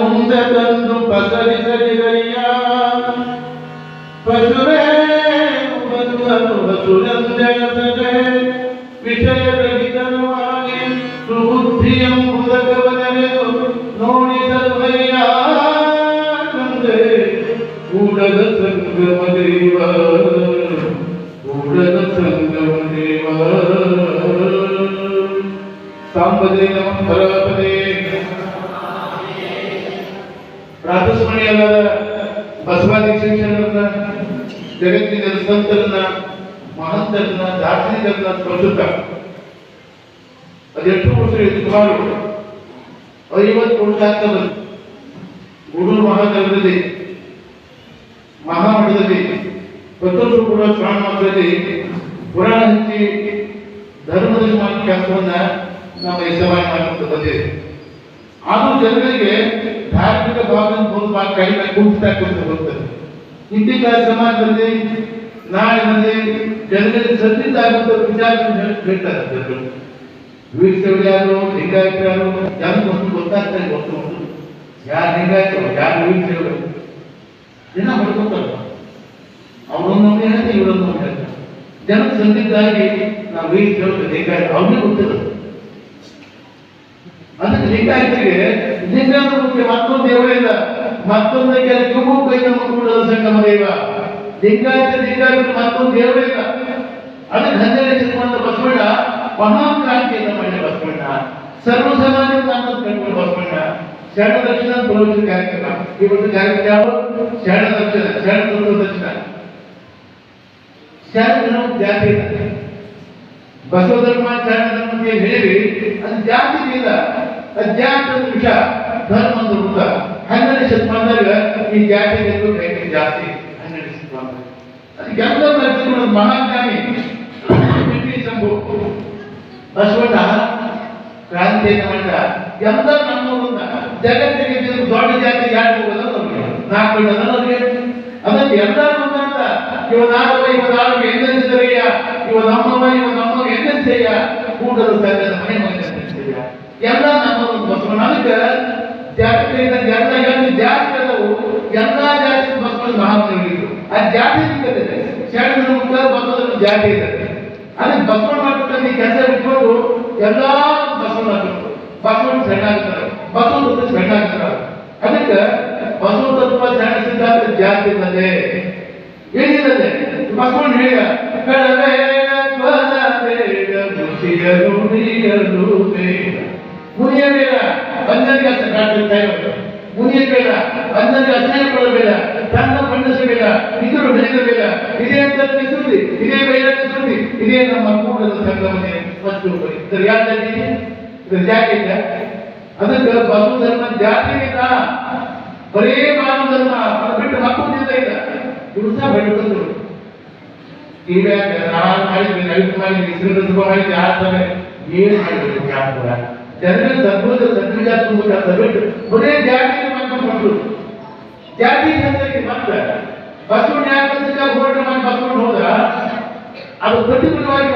ಮುಂದೆ ತಂದು ಪಸರಿಸಲಿದಯ್ಯ ಜಗತ್ತಿನ ಸಂತರನ್ನ ಮಹಂತರನ್ನ ದಾರ್ಶನಿಕರನ್ನ ಪ್ರಸ್ತುತ ಅದೆಷ್ಟು ವರ್ಷ ಸುಮಾರು. ಐವತ್ತು ವರ್ಷ ಆಗ್ತಾ ಬಂತು ಗೂಡೂರು ಮಹಾನಗರದಲ್ಲಿ ಮಹಾಮಠದಲ್ಲಿ ಪ್ರತಿಯೊಬ್ಬರು ಕೂಡ ಪ್ರಾಣ ಮಾತ್ರದಲ್ಲಿ ಪುರಾಣ ಹಂಚಿ ಧರ್ಮದ ಸಮಾನ ಕೆಲಸವನ್ನ ನಾವು ಯಶವಾಗಿ ಮಾಡ್ಕೊಂಡು ಬಂದಿದೆ ಆದ್ರೂ ಜನರಿಗೆ ಧಾರ್ಮಿಕ ಭಾವನೆ ಒಂದು ಭಾಗ ಕಡಿಮೆ ಕುಂಠಿತ ಆಗ್ತಾ ಹೋಗ್ತದೆ ಇಂದಿನ ಸಮಾಜದಲ್ಲಿ ನಾಳೆ ಮಂದಿ ಜನಗಳಿಗೆ ಸದ್ದಿದ್ದ ಆಗುವಂತ ವಿಚಾರ ಹೇಳ್ತಾರೆ ಜನರು ವೀಕ್ಷಕರು ಯಾರು ಲಿಂಗಾಯತರು ಯಾರು ಯಾರು ಒಂದು ಗೊತ್ತಾಗ್ತಾರೆ ಗೊತ್ತು ಒಂದು ಯಾರು ಲಿಂಗಾಯತರು ಯಾರು ವೀಕ್ಷಕರು ಜನ ಹೊಡ್ಕೊತಾರೆ ಅವರೊಂದು ಹೇಳ್ತಾರೆ ಇವರೊಂದು ಹೇಳ್ತಾರೆ ಜನ ಸಂದಿದ್ದಾಗಿ ನಾವು ವೀಕ್ಷಕರು ಲಿಂಗಾಯತ ಅವ್ರಿಗೆ ಗೊತ್ತಿಲ್ಲ ಅದಕ್ಕೆ ಲಿಂಗಾಯತರಿಗೆ ಲಿಂಗಾಯತ ಮುಖ್ಯ ಮತ್ತೊಂದು ದೇವರೇ ಇಲ್ಲ ಮತ್ತೊಂದು ಕೆಲ ಕಿವು ಕೈ ನಮ್ಮ ಕೂಡ ಸಂಗಮ ದೇವ ಲಿಂಗಾಯತ ಲಿಂಗಾಯತ ಮತ್ತೊಂದು ದೇವರೇ ಇಲ್ಲ ಅದಕ್ಕೆ ಹನ್ನೆರಡು ಶತಮಾನದ ಬಸವಣ್ಣ ಮಹಾಕ್ರಾಂತಿಯನ್ನು ಮಾಡಿದ ಬಸವಣ್ಣ ಸರ್ವ ಸಮಾಜ ಅಂತ ಕಟ್ಕೊಂಡು ಬಸವಣ್ಣ ಶರಣ ದಕ್ಷಿಣ ಪ್ರವೇಶ ಕಾರ್ಯಕ್ರಮ ಈ ಒಂದು ಕಾರ್ಯಕ್ರಮ ಯಾವುದು ಶರಣ ದಕ್ಷಿಣ ಶರಣ ತತ್ವ ದಕ್ಷಿಣ ಶರಣ ಜಾತಿ ಇದೆ. ಬಸವ ಧರ್ಮ ಶರಣ ಧರ್ಮ ಅಂತ ಏನ್ ಹೇಳಿ ಅದು ಜಾತಿ ಇಲ್ಲ ಅದು ಜಾತಿ ಒಂದು ವಿಷ ಧರ್ಮ ಒಂದು ವೃತ್ತ ಹನ್ನೆರಡು ಶತಮಾನದಾಗ ಈ ಜಾತಿ ಕೈಗೆ ಜಾತಿ? ಹನ್ನೆರಡು ಶತಮಾನ ಅದು ಎಲ್ಲ ವ್ಯಕ್ತಿಗಳು ಮಹಾಜ್ಞಾನಿ ಬಸವಣ್ಣ ಕ್ರಾಂತಿಯನ್ನು ಮಾಡಿದ. ಎಲ್ಲ ನಮ್ಮೂರನ್ನ ಜಗತ್ತಿಗೆ ದೊಡ್ಡ ಜಾತಿ ಯಾರು ನಾಲ್ಕು ಅದಕ್ಕೆ ಎಲ್ಲ ಇವ ನಾಲ್ಕು ಇವ ನಾಲ್ಕು ಎಂದೆಂದಿದರಯ್ಯ ಇವ ನಮ್ಮವ ಇವ ನಮ್ಮ ಎಂದೆಂದಯ್ಯ ಕೂಡಲು ತಂದೆ ಮನೆ ಮನೆ ಎಲ್ಲ ನಮ್ಮ ಬಸವಣ್ಣ. ಅದಕ್ಕೆ ಜಾತಿಯಿಂದ ಎಲ್ಲ ಮಹಾತ್ಮರಿದ್ರು ಆ ಜಾತಿ ಶರಣ ಬಸವಣ್ಣ ಜಾತಿ ಇದೆ ಅಲ್ಲಿ ಬಸವಣ್ಣ ಕೆಲಸ ಬಿಟ್ಕೊಂಡು ಎಲ್ಲಾ ಬಸವಣ್ಣ ಬಸವಣ್ಣ ಸಣ್ಣ ಆಗ್ತಾರೆ ಬಸವಣ್ಣ ಸಣ್ಣ ಅದಕ್ಕೆ ಬಸವ ತತ್ವ ಸಣ್ಣ ಜಾತಿ ಇಲ್ಲದೆ ಏನಿಲ್ಲದೆ ಬಸವಣ್ಣ ಹೇಳ ಕಳಬೇಡ ಬೇಡ ಮುಸಿಯಲು ನೀಯಲು ಬೇಡ. ಮುನಿಯಬೇಡ ಬಂದನಿಗೆ ಅಸ ಕಾಡುತ್ತಾರೆ ಮುನಿಯಬೇಡ ಬಂದನಿಗೆ ಅಸಹ್ಯ ಪಡಬೇಡ ತನ್ನ ಬಣ್ಣಿಸಬೇಡ ಇದರು ಬೆಳೆಯಬೇಡ ಇದೇ ಅಂತ ಸುದ್ದಿ, ಇದೇ ಬೈರಕ್ಕೆ ಸುದ್ದಿ, ಇದೇ ನಮ್ಮ ಕೂಡಲ ಸಂಗಮನೆ ಮತ್ತು ಇದ್ರ ಯಾಕೆ ಇದ್ರ ಇದೆ ಅದಕ್ಕೆ ಬಸವ ಧರ್ಮ ಜಾತಿ ಇಲ್ಲ. ಬರೇ ಮಾನವ ಧರ್ಮ, ಅದು ಬಿಟ್ಟು ಮಕ್ಕಳಿಂದ ಇಲ್ಲ ಸಹ ಬೆಳೆದು ಈಗ ನಾನು ಮಾಡಿದ್ವಿ ರೈತ ಮಾಡಿದ್ವಿ ಶುಭ ಮಾಡಿದ್ವಿ ಆಗ್ತದೆ ಏನು ಮಾಡಿದ್ರು ಯಾಕೆ ಜನರ ಸದ್ಭುತ ತುಂಬುತ್ತ ಬಿಟ್ಟು ಬರೇ ಮಾಡ್ಕೊಂಡು ಜಾತಿ ಜನರಿಗೆ ಬಂದ. ಬಸವಣ್ಣ ಯಾಕಂದ್ರೆ ಹೋರಾಟ ಮಾಡಿ ಬಸವಣ್ಣ ಹೋದ. ಅದು ಪ್ರತಿಕೂಲವಾಗಿ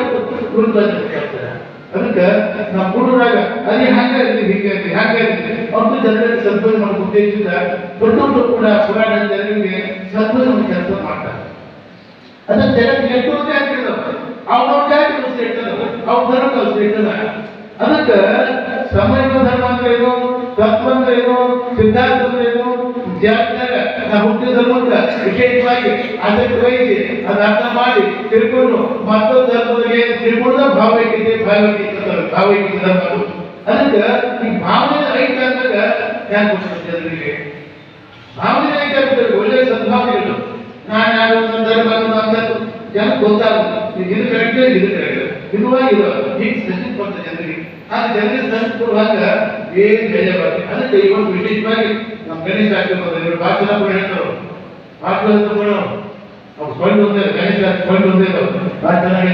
ಅದಕ್ಕೆ ನಮ್ಮ ಕೂಡುವಾಗ ಅಲ್ಲಿ ಹಂಗ ಇರಲಿ, ಹಿಂಗ ಇರಲಿ, ಹಂಗ ಇರಲಿ. ಅವ್ರು ಜನರಿಗೆ ಸದ್ಭುತ ಮಾಡೋ ಉದ್ದೇಶದಿಂದ ಪ್ರತಿಯೊಬ್ಬರು ಕೂಡ ಪುರಾಣ ಜನರಿಗೆ ಸದ್ಭುತ ಕೆಲಸ ಮಾಡ್ತಾರೆ. ಅದನ್ನ ಜಗತ್ತಿಗೆ ಎಷ್ಟೋ ಜಾತಿ ಅವ್ರ ಜಾತಿ ಕಲಿಸಿ ಅವ್ರ ಧರ್ಮ ಕಲಿಸಿ ಇರ್ತದ ಅದಕ್ಕೆ ಸಮಯ ಧರ್ಮ ಅಂದ್ರೆ ಏನು ತತ್ವ ಅಂದ್ರೆ ಏನು ಸಿದ್ಧಾಂತ ಅಂದ್ರೆ ಏನು ಜಾತಿಯಾಗ ನಾವು ಹುಟ್ಟಿದ ಧರ್ಮಕ್ಕ ವಿಶೇಷವಾಗಿ ಅದಕ್ಕೆ ವಹಿಸಿ ಅದು ಅರ್ಥ ಮಾಡಿ ತಿಳ್ಕೊಂಡು ಮತ್ತೊಂದು ಧರ್ಮದಲ್ಲಿ ತಿಳ್ಕೊಂಡ ಭಾವೈಕ್ಯತೆ ಭಾವೈಕ್ಯತೆ ಭಾವೈಕ್ಯ ಧರ್ಮ ಅದು. ಅದಕ್ಕೆ ಈ ಭಾವನೆ ರೈತ ಅಂದಾಗ ಯಾಕೆ ಜನರಿಗೆ? ಭಾವನೆ ರೈತ ಒಳ್ಳೆ ಒಳ್ಳೆ ಸದ್ಭಾವನೆಗಳು ನಾನು ಯಾರು ನನ್ನ ಧರ್ಮ ಅಂತ ಜನಕ್ಕೆ ಗೊತ್ತಾಗುತ್ತೆ ಇದು ಕರೆಕ್ಟ್ ಇದು ಕರೆಕ್ಟ್. ಇರುವ ಇರುವ ಈಗ ಸಚಿನ್ ಕೊಡ್ತ ಜನರಿಗೆ ಆ ಜನರಿಗೆ ಸಂತ ಕೊಡುವಾಗ ಏನು ಬೇಜಾರಾಗಿ ಅದಕ್ಕೆ ಇವತ್ತು ವಿಶೇಷವಾಗಿ ನಮ್ಮ ಗಣೇಶ ಆಗ್ತಿರ್ಬೋದು ಇವರು ಭಾಷಣ ಕೂಡ ಹೇಳ್ತಾರೆ ಭಾಷಣ ತಗೊಂಡು ಅವ್ರು ಕೊಂಡು ಒಂದೇ ಗಣೇಶ ಕೊಂಡು ಒಂದೇ ಭಾಳ ಚೆನ್ನಾಗಿ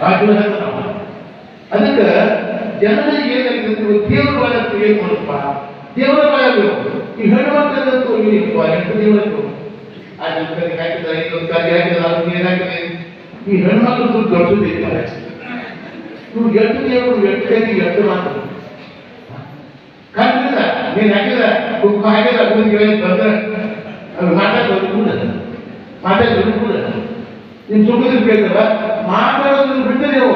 ಭಾಷಣ ಹೇಳ್ತಾರೆ ನಾವು. ಅದಕ್ಕೆ ಜನರಿಗೆ ಏನಾಗಿದೆ ದೇವರ ಬಾಳಕ್ಕೆ ಏನ್ ಮಾಡಪ್ಪ ದೇವರ ಬಾಳಬೇಕು ಈ ಹೆಣ್ಣು ಮಕ್ಕಳಂತೂ ಇಪ್ಪ ಎಂಟು ದೇವರದ್ದು ಆ ಜನರಿಗೆ ಹಾಕಿದ ಇನ್ನೊಂದು ಕಾರ್ಯ ಹಾಕಿದ ಅದಕ್ಕೆ ಏನಾಗಿದೆ ಈ ಹೆಣ್ಮಕ್ಳು ದುಡ್ಡು ದೊಡ್ಡದಿದ್ದಾರೆ ಇವ್ರು ದೇವರು ಎಷ್ಟು ಕೈಗೆ ಎಷ್ಟು ಮಾತು ಖಂಡಿತ, ನೀನು ಹಾಕಿದ ಕುಂಕುಮ ಹಾಕಿದ ಕೂದಿಗೆ ಬಂದ್ರೆ ಅದು ಮಾತಾಡೋದು ಕೂಡ ಮಾತಾಡೋದು ಕೂಡ ನೀನು ಸುಮ್ಮನೆ ಬೇಕಲ್ಲ ಮಾತಾಡೋದನ್ನು ಬಿಟ್ಟು ನೀವು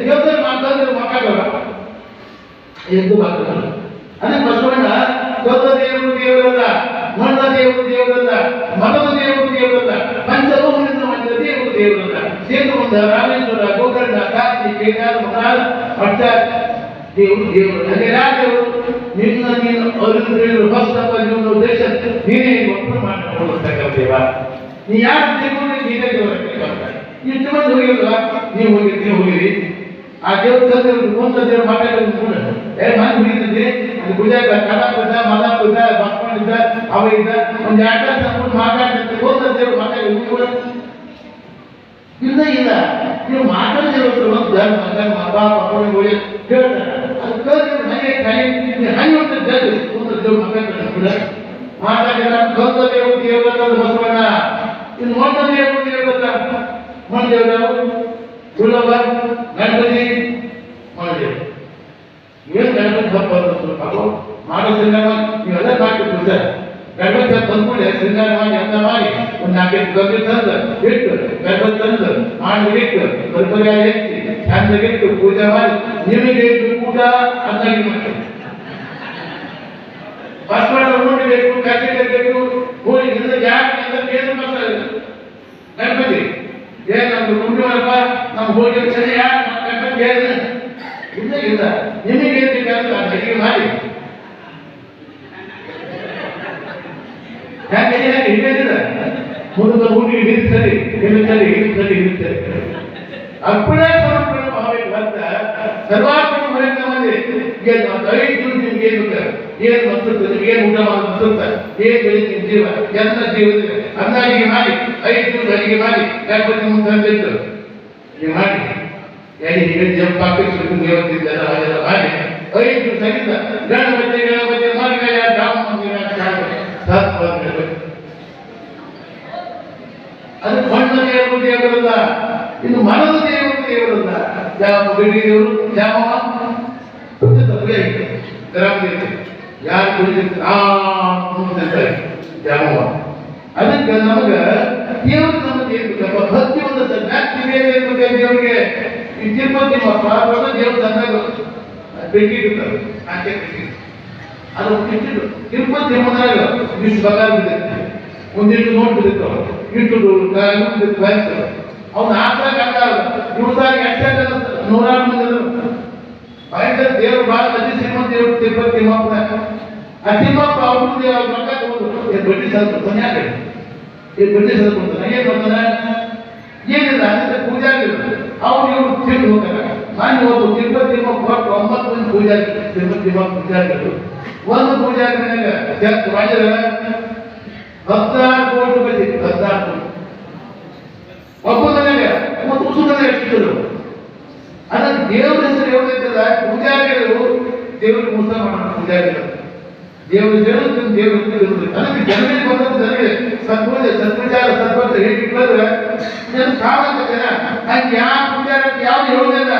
ದೇವರ ಮಾತಾಡಿದ್ರೆ ಮಾತಾಡೋಲ್ಲ ಎಂದು ಮಾತಾಡೋಲ್ಲ ಅದೇ ಬಸವಣ್ಣ, ದೊಡ್ಡ ದೇವರು ದೇವರಲ್ಲ ಮಣ್ಣ ದೇವರು ದೇವರಲ್ಲ ಮನದ ದೇವರು ದೇವರಲ್ಲ ಪಂಚಭೂಮಿಯಿಂದ దేవుడున్నారు చేతుకుందారా నేను రఘుకర్ దాకా నీ కేటాలు ఉన్నారు పట్టారు దేవుడు దేవుడు అదేరా దేవుడు నిన్న నేను అరుణుడు హస్తవ జీవన ఉద్దేశ నేనే ఒప్పుడు మాట్లాడుకుంటాను దేవా ನೀ ಯಾಕೆ ಬೇಕು ನೀನೇ ಇಷ್ಟು ಮಂದಿ ಹೋಗಿಲ್ವಾ ನೀವು ಹೋಗಿರಿ ನೀವು ಹೋಗಿರಿ ಆ ದೇವ್ರ ತಂದೆ ಒಂದು ದೇವ್ರ ಮಾತಾಡೋದು ಕೂಡ ಎರಡು ಮಂದಿ ಹಿಡಿದಿದ್ದೆ ಅದು ಗುಜಾಗ ಕಲಾಪಿದ್ದ ಮಲಾಪಿದ್ದ ಬಾಕೊಂಡಿದ್ದ ಅವ ಇದ್ದ ಒಂದು ಎರಡು ಮಾತಾಡ್ತಿದ್ದೆ ಒಂದು ದೇವ್ರು ಮಾತಾಡಿದ್ರು ಕೂಡ ಇಲ್ಲ ಇಲ್ಲ. ನೀವು ಮಾತಾಡಿದ್ರು ಧರ್ಮ ಧರ್ಮ ಬಾಪ ಹೋಳಿ ಹೇಳ್ತಾರೆ. ಅದಕ್ಕೆ ಮನೆ ಕೈ ಹಣ್ಣು ಅಂತ ಜಗ್ ಕೂತಿದ್ರು ಮಗನ ಮಾತಾಡಿದ ದೊಡ್ಡ ದೇವರು ದೇವರ ಬಸವಣ್ಣ ಇದು ಮೊಟ್ಟ ದೇವರು ದೇವರ ಮಹಾದೇವರು ಸುಲಭ ಗಣಪತಿ ಮಹಾದೇವ್ ಏನು ಗಣಪತಿ ಹಬ್ಬ ಮಾಡೋದ್ರಿಂದ ಇವೆಲ್ಲ ಸಾಕಿದ್ರು ಸರ್ ಗಣಪತಿ ಹಬ್ಬ ಬಂದ್ಮೇಲೆ ಸಿಂಗಾರ ಮಾಡಿ ಎಲ್ಲ ಮಾಡಿ ಒಂದು ನಾಲ್ಕೈದು ಗಂಗೆ ತಂದು ಇಟ್ಟು ಗಣಪತಿ ತಂದು ಮಾಡಿ ಇಟ್ಟು ಕರ್ಪೂರ ಎತ್ತಿ ಚಂದಗಿಟ್ಟು ಪೂಜೆ ಮಾಡಿ ನಿಮಗೆ ಇಟ್ಟು ಊಟ ಅನ್ನಾಗಿ ಮಾಡಿ ಬಸವಣ್ಣ ಊಟ ಬೇಕು ಕಟ್ಟೆ ಬೇಕು ಹೋಗಿ ಇಲ್ಲ ಯಾಕೆ ಅಂತ ಕೇಳಿದ್ರೆ ಬರ್ತಾರೆ ಗಣಪತಿ ಏನ್ ನಮ್ದು ಕುಂಟುವಪ್ಪ ನಮ್ಮ ಹೋಗಿ ಸರಿ ಯಾಕೆ ಗಣಪತಿ ಹೇಳಿದ್ರೆ ಇಲ್ಲ ಇಲ್ಲ ನಿಮಗೆ ಏನ್ ಬೇಕಾದ್ರೆ ಅದು ಅಡಿಗೆ ಮಾಡಿ ಯಾಕೆ ಹಿಡಿದಿಲ್ಲ ಮುಂದೆ ಊಟಿ ಹಿಡಿದು ಸರಿ ಹಿಡಿದು ಸರಿ ಹಿಡಿದು ಸರಿ ಹಿಡಿದು ಸರಿ ಅಪ್ಪಳೇ ಸಮರ್ಪಣೆ ಮಾಡಬೇಕು ಅಂತ ಸರ್ವಾತ್ಮ ಮನೆಯಿಂದ ಮಾಡಿ ಏನು ಐದು ನಿಮ್ಗೆ ಏನು? ಏನು ಮನ್ಸುತ್ತೆ? ನಿಮ್ಗೆ ಏನು ಊಟ ಮನ್ಸುತ್ತೆ? ಏನು ಬೆಳೀತಿ ನಿಮ್ ಜೀವ? ಎಲ್ಲ ಜೀವದ ಅಂದಾಜಿಗೆ ಮಾಡಿ. ಐದು ಅಡಿಗೆ ಮಾಡಿ. ಗಣಪತಿ ಮುಂದೆ ತಂದಿತ್ತು ನೀವು ಮಾಡಿ. ಎಲ್ಲಿ ಹೀಗೆ ಜಂಪ್ ಹಾಕಿಸ್ಬೇಕು ದೇವತಿದ್ದೆಲ್ಲ ಅದೆಲ್ಲ ಮಾಡಿ. ಐದು ಆಗಿದ್ದ ಗಣಪತಿ ಗಣಪತಿ ಮಂದಿರ ಸತ್ ಬಂದ್ಬಿಡ್ಬೇಕು ಅದು ಮಣ್ಣ ದೇವರು ದೇವರಲ್ಲ ಇನ್ನು ಮನದ ದೇವರು ದೇವರಲ್ಲ ಯಾವ ಗಡಿ ದೇವರು ಯಾವ ಗ್ರಾಮದಲ್ಲಿ ಯಾರು ಕುಳಿತಿರ್ತಾರೆ ಆ ಅಂತಾರೆ ಜಾಮವ ಅದಕ್ಕೆ ನಮಗ ದೇವರು ನಮಗೆ ಏನ್ ಬೇಕಪ್ಪ ಭಕ್ತಿ ಒಂದು ಜಾಸ್ತಿ ಬೇರೆ ಇರ್ಬೇಕು ದೇವರಿಗೆ ಈ ತಿರುಪತಿ ಮಕ್ಕಳ ದೇವ್ರು ತಂದಾಗ ಭೇಟಿ ಇಡ್ತಾರೆ ಆಚೆ ಭೇಟಿ ಅದು ಇಟ್ಟಿದ್ದು ತಿರುಪತಿ ಎಂಬುದಾಗ ಇಷ್ಟು ಬಂಗಾರ ಬಿದ್ದಿತ್ತು ಒಂದಿಟ್ಟು ನೋಟ್ ಬಿದ್ದಿತ್ತು ಇಟ್ಟು ಕಾಲು ಬಿದ್ದಿತ್ತು ಬ್ಯಾಂಕ್ ಅವ್ನು ಹಾಕ್ದಾಗ ಹಾಕ್ತಾರ ಇವ್ರದಾಗ ಎಷ್ಟು ನೂರಾರು ಮಂದಿ ಇದ್ರು. ಭಯಂಕರ ದೇವರು ಭಾಳ ಅತಿ ಶ್ರೀಮಂತ ದೇವರು ತಿರುಪತಿ ತಿಮ್ಮಪ್ಪನ ಆ ತಿಮ್ಮಪ್ಪ ಅವ್ರ ದೇವ್ರ ಮಕ್ಕ ತಗೊಂಡು ಏ ಬಡ್ಡಿ ಸ್ವಲ್ಪ ಕೊನೆ ಯಾಕೆ ಈ ಬಡ್ಡಿ ಸ್ವಲ್ಪ ಕೊಡ್ತಾನೆ ಏನ್ ಮಾಡ್ತಾನೆ ಏನಿಲ್ಲ ಅದಕ್ಕೆ ಪೂಜಾ ಅವ್ರು ಇವ್ರು ತಿಂದು ಹೋಗ್ತಾರೆ ನಾನು ಹೋದ್ರು ತಿರುಪತಿ ತಿಮ್ಮಪ್ಪ ಕೊಟ್ಟು ಒಂಬತ್ತು ಮಂದಿ ಪೂಜಾ ತಿರುಪತಿ ತಿಮ್ಮಪ್ಪ ಪೂಜಾರಿಗಳು ಒಂದು ಪೂಜಾರಿನಾಗ ಜಗತ್ತು ರಾಜರ ಹದಿನಾರು ಕೋಟಿ ರೂಪಾಯಿ ಹದಿನಾರು ಕೋಟಿ. ಒಬ್ಬನಾಗ ಮತ್ತು ಉಸುರನ ಇಟ್ಟಿದ್ರು. ಅದರ ದೇವರ ಹೆಸರು ಯಾವುದಿದ್ದಲ್ಲ ಪೂಜಾರಿಗಳು ದೇವರಿಗೆ ಮೋಸ ಮಾಡೋಣ, ಪೂಜಾರಿಗಳು. ದೇವರ ದೇವರು ದೇವರ ಇರುವುದಿಲ್ಲ ಅದಕ್ಕೆ ಜನರಿಗೆ ಬಂದಂತ ಜನರಿಗೆ ಸದ್ಪೂಜೆ ಸದ್ವಿಚಾರ ಸದ್ಭಕ್ತ ಹೇಳಿಟ್ಟಾದ್ರೆ ನಾನು ಸಾವಂತ ಜನ. ನಾನು ಯಾವ ಪೂಜಾರಕ್ಕೆ ಯಾವ ಯೋಜನೆ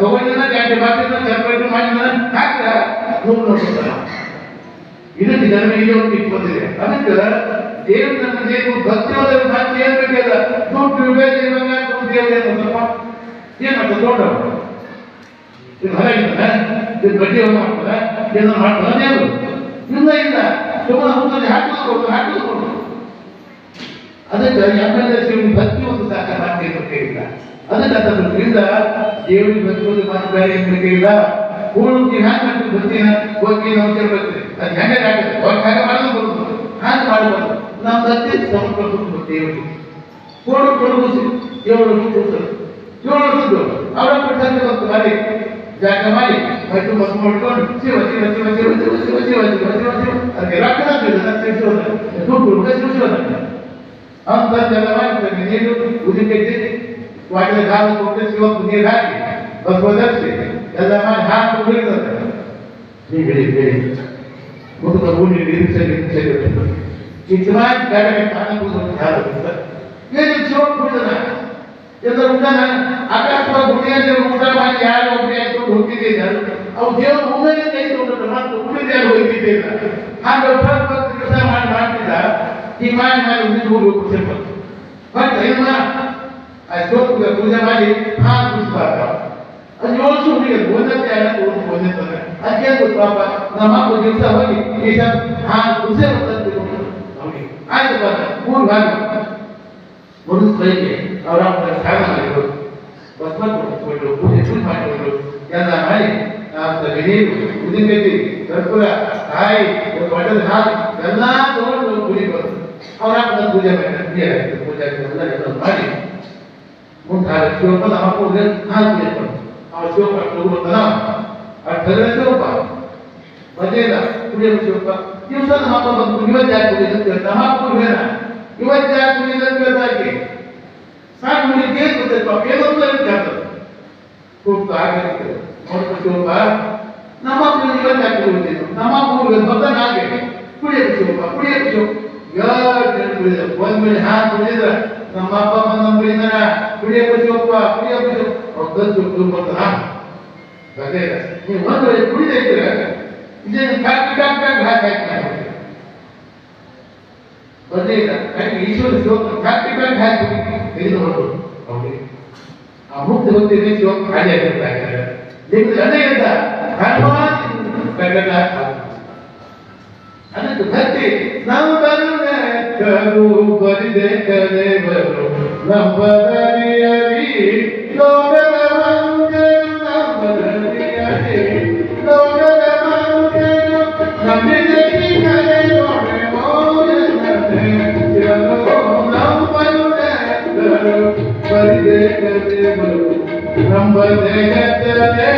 ತಗೊಂಡಿನ ಗಂಟೆ ಬಾಕಿ ಚರ್ಪಟ್ಟು ಮಾಡಿದ ಹಾಕ್ರ ನೂರು ಇದಕ್ಕೆ ಜನರಿಗೆ ಒಂದು ಟಿಪ್ ಬಂದಿದೆ. ಅದಕ್ಕೆ ದೇವ್ರ ನನ್ನ ದೇವರು ಭಕ್ತಿಯಾದ ಭಕ್ತಿ ಏನ್ ದುಡ್ಡು ಬೇರೆ ದೇವ್ರೇನಪ್ಪ ಏನಪ್ಪ ದೊಡ್ಡವರು ಇದು ಹೊರಗಿದ್ದಾನೆ ಇದು ಬಡ್ಡಿ ಮಾಡ್ತಾರೆ. ಇಲ್ಲ ಇಲ್ಲ. ಸುಮ್ಮನೆ ಹುಟ್ಟಲ್ಲಿ ಹಾಕಿದ್ರು ಕೊಡ್ತಾರೆ ಹಾಕಿದ್ರು ಕೊಡ್ತಾರೆ. ಅದಕ್ಕೆ ಯಾಕಂದ್ರೆ ಭಕ್ತಿ ಒಂದು ಸಾಕ ಅಂತ ಗೊತ್ತಿಲ್ಲ ಅದಕ್ಕೆ ಅದರಿಂದ ದೇವರಿಗೆ ಭಕ್ತಿ ಒಂದು ಮಾತು ಬೇರೆ ಇಲ್ಲ ಬೇಕಿಲ್ಲ ಹೂಳುಕಿ ಹ್ಯಾಂಗ ಮಾಡ್ತೀವಿ ಭಕ್ತಿನ ಹೋಗಿ ನಾವು ಕೇಳ್ಬೇಕು ಅದು ಹೆಂಗೆ ಆಗುತ್ತೆ ಅವ್ರು ಹಾಗೆ ಮಾಡೋದು ಬರುದು ಹಾಗೆ ಮಾಡಬಾರ್ದು ನಾವು ಭಕ್ತಿ ಸಮರ್ಪಿಸ್ಬೇಕು ದೇವರಿಗೆ ಕೋಡು ಕೊಡುಗು ಏಳು ವರ್ಷ ಕೊಡ್ತಾರೆ ಏಳು ವರ್ಷದ್ದು ಅವರ ಕೊಟ್ಟಂತೆ ಒಂದು ಮಾಡಿ ಜಾಗ ಮಾಡಿ ಮತ್ತು ಮಸ್ ಮಾಡ್ಕೊಂಡು ಶಿವ ಶಿವ ಶಿವ ಶಿವ ಶಿವ ಶಿವ ಶಿವ ಶಿವ ಶಿವ ಶಿವ ಅದಕ್ಕೆ ರಕ್ತ ದುಡ್ಡು ಶಿವ ಶಿವ ಅಂತ ಎಲ್ಲ ಮಾಡಿ ನೀರು ಉದಿಕೆತ್ತಿ ವಾಟಿನ ಕಾಲ ಕೊಟ್ಟು ಶಿವಪ್ಪು ನೀರು ಹಾಕಿ ಬಸವದರ್ಶಿ ಎಲ್ಲ ಮಾಡಿ ಹಾಕಿ ಉಳಿದದ ನೀವು ಹೇಳಿ ಹೇಳಿ ಒಂದು ಪ್ರಭುವಿನ ನಿರೀಕ್ಷೆ ನಿರೀಕ್ಷೆ ನಿಜವಾಗಿ ಕಡೆಗೆ ಕಾಣಬಹುದು ಯಾವ್ದು ಏನು ಜೀವನ ಬಿಡದ ಎಲ್ಲ ಉಂಟಾನ ಆಕಾಶ ಭೂಮಿಯಲ್ಲಿ ಊಟ ಮಾಡಿ ಯಾರು ಒಬ್ಬರೇ ಆಯ್ಕೊಂಡು ಹೋಗಿದ್ದಿಲ್ಲ ಅವು ದೇವರು ಭೂಮಿಯಲ್ಲಿ ಕೈಗೊಂಡು ಮತ್ತು ಉಳಿದ ಯಾರು ಹೋಗಿದ್ದಿಲ್ಲ ಹಾಗೆ ಕೆಲಸ ಮಾಡಿ ಮಾಡ್ತಿದ್ದ ಈ ಮಾಡಿ ಮಾಡಿ ಉಳಿದು ಹೋಗ್ಬೇಕು ಸಿಂಪಲ್ ಬಟ್ ಏನ ಪೂಜೆ ಮಾಡಿ ಹಾ ಕುಸ್ಬಾರ್ದು And you also be a bonnet and a good bonnet. I can't go proper. Now, what you tell me, he said, I will say what I do. I don't know. Who won? What is playing around the family? But what would you put it in my window? Yes, I might. After the game, within the day, Kakura, I, the water half, the last one will be good. How happened to them here? The Buddha is the money. Mutar, you know, I'm going to have to ಆ ತಲೆ ಶಿವಪ್ಪ ಮಜೇನ ಪೂಜೆ ಶಿವಪ್ಪ ದಿವಸ ನಮ್ಮ ಅಪ್ಪ ಬಂದು ಇವತ್ತು ಯಾಕೆ ಪೂಜೆ ಅಂತ ಕೇಳ್ತಾ ನಮ್ಮ ಅಪ್ಪ ಬೇಡ ಇವತ್ತು ಯಾಕೆ ಪೂಜೆ ಅಂತ ಕೇಳ್ತಾ ಇದ್ವಿ ಸಾಕು ಮುಗಿಗೆ ಗೊತ್ತೈತೆ ಪಾಪ ಏನೋ ಅಂತ ಕೇಳ್ತದೆ ಕೂತು ಆಗಿರ್ತದೆ ನೋಡ್ಕೊ ಶಿವಪ್ಪ ನಮ್ಮ ಅಪ್ಪ ಇವತ್ತು ಯಾಕೆ ಪೂಜೆ ನಮ್ಮ ಅಪ್ಪ ಬಂದ ನಾಗೆ ಕುಡಿಯಕ್ಕೆ ಶಿವಪ್ಪ ಕುಡಿಯಕ್ಕೆ ಶಿವ ಎರಡು ಕುಡಿದ ಒಂದ್ ವೇಳೆ ಹಾಲು ಕುಡಿದ್ರೆ ನಮ್ಮ ಅಪ್ಪ ಬಂದ ಕುಡಿದಾನ ಕುಡಿಯಕ್ಕೆ ಶಿವಪ್ಪ ಕುಡಿಯಕ್ಕೆ ಶಿವ ಒಬ್ಬತ್ತು ತುಂಬಿಡ್ತಾನ ಅದೇ ನೀವು ಒಂದು ವೇಳೆ ಕುಡಿದೈದ್ರೆ ಇದೇನು ಕಾಕಿ ಕಾಕಿ ಕಾಕಿ ಹಾಕಿ ಬಂದೇ ಇಲ್ಲ. ಹಾಗೆ ಈಶ್ವರ ಶಿವಪ್ಪ ಕಾಕಿ ಕಾಕಿ ಹಾಕಿ ತೆಗೆದು ಹೊರಟು ಅವ್ರಿಗೆ ಆ ಮುಕ್ತಿ ಹೊತ್ತಿಗೆ ಶಿವಪ್ಪ ಖಾಲಿ ಆಗಿರ್ತಾರೆ ನಿಮ್ದು ಅದೇ ಕನ್ನಡ ಅದಕ್ಕೆ ಭಕ್ತಿ ನಾವು ಕರು ಬರಿದೆ ಕರೆ ಬರು ನಂಬದರಿಯರಿ ಲೋಕದ ಮಂಜನು ನಂಬದರಿಯರಿ ಲೋಕದ ಮಂಜನು ನಂಬಿದೆ ಕರೆ ನೋಡೆ ಮೌನತೆ ಶಿವನು ನಾವು ಬರುವೆ ಕರು ಬರಿದೆ ಕರೆ ಬರು ನಂಬದೆ ಕರೆ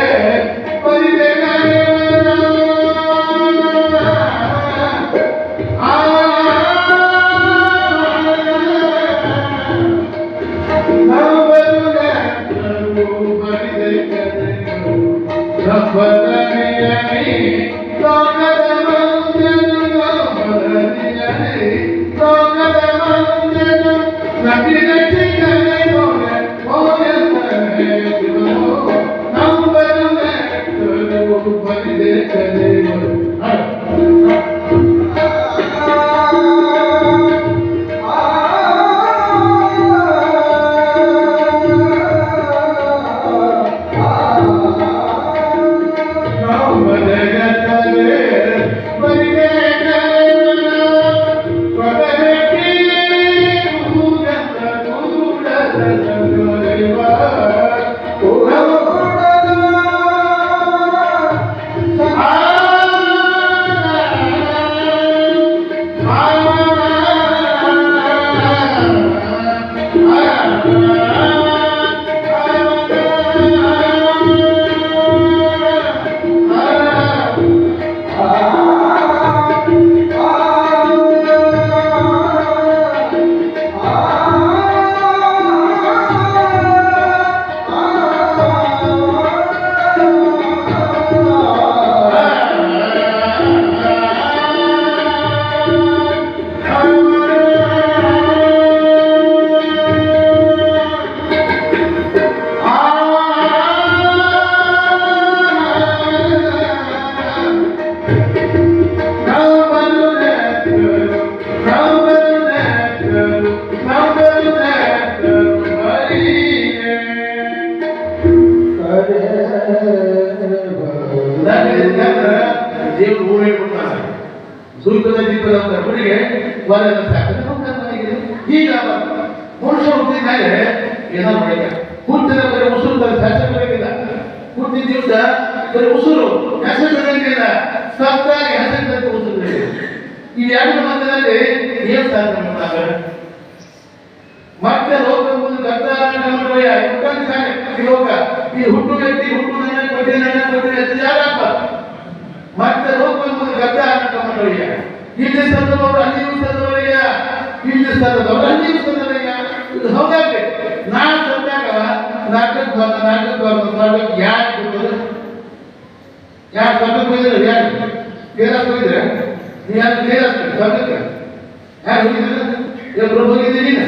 ದೇವರು ಊರು ಹೇಳ್ಕೊಡ್ತಾನೆ ಸುಲ್ಕದ ದೀಪದ ಅಂತ ಹುಡುಗೆ ವರದ ಈಗ ಮನುಷ್ಯ ಹುಟ್ಟಿದ ಮೇಲೆ ಏನೋ ಮಾಡಿಲ್ಲ ಹುಟ್ಟಿದ ಬರೀ ಉಸಿರು ಶಾಸ್ತ್ರ ಬರಂಗಿಲ್ಲ ಹುಟ್ಟಿದ ದಿವಸ ಬರೀ ಉಸಿರು ಹೆಸರು ಬರಂಗಿಲ್ಲ ಸತ್ತಾಗಿ ಹೆಸರು ತಂದು ಉಸಿರು ಇವೆರಡು ಮಧ್ಯದಲ್ಲಿ ಏನು ಸಾಧನೆ ಮಾಡ್ತಾರೆ ಮತ್ತೆ ಲೋಕ ಕರ್ತಾರಯ ಈ ಹುಟ್ಟು ವ್ಯಕ್ತಿ ಹುಟ್ಟು ನನ್ನ ಕೊಟ್ಟೆ ನನ್ನ ಕೊಟ್ಟೆ ಅಂತ ಯಾರಪ್ಪ? ಮತ್ತೆ ಲೋಕ ಮುಂದೆ ಕರ್ತಾರಯ್ಯ ಇಲ್ಲಿ ಸತ್ತವರು ಅಲ್ಲಿ ಸತ್ತವರಯ್ಯ ಇಲ್ಲಿ ಸತ್ತವರು ಅಲ್ಲಿ ಸತ್ತವರಯ್ಯ ಇದು ಹೌದಾಗ್ಲಿ ನಾನು ಸತ್ತಾಗ ನಾಟಕ ಬಂದ ನಾಟಕ ಬಂದ ನಾಟಕ ಯಾಕೆ ಕೊಟ್ಟರು ಯಾರು ಸ್ವರ್ಗಕ್ಕೆ ಹೋಗಿದ್ರೆ ಯಾರು ಕೇರಳ ಹೋಗಿದ್ರೆ ನೀವು ಯಾರು ಕೇರಳ ಸ್ವರ್ಗಕ್ಕೆ ಯಾರು ಹೋಗಿದ್ರೆ ಇಬ್ಬರು ಹೋಗಿದ್ದೀರಿ ನೀನು